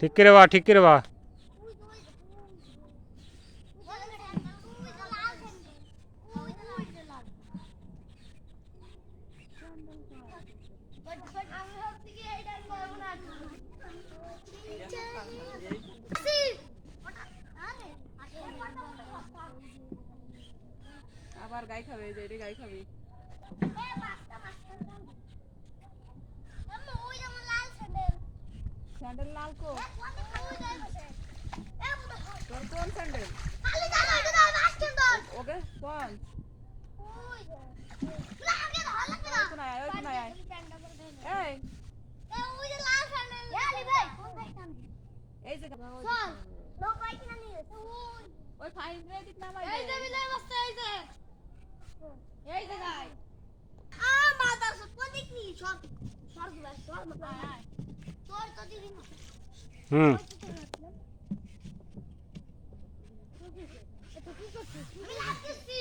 ঠিক করে বা ঠিক করে বা। আবার গাই খাবে যে এটা গাই খাবি স্যান্ডেল লাল কো তোর কোন স্যান্ডেল ওকে কোন এই যে ওই ফাইন রে দিক না ভাই এই যে বিলাই বসছে এই যে এই যে গাই আ মাদা সব দেখনি সর সরগুলা সর মাথা তোর তো দিবি না হুম। এটা কি করছিস আমি লাগতেছি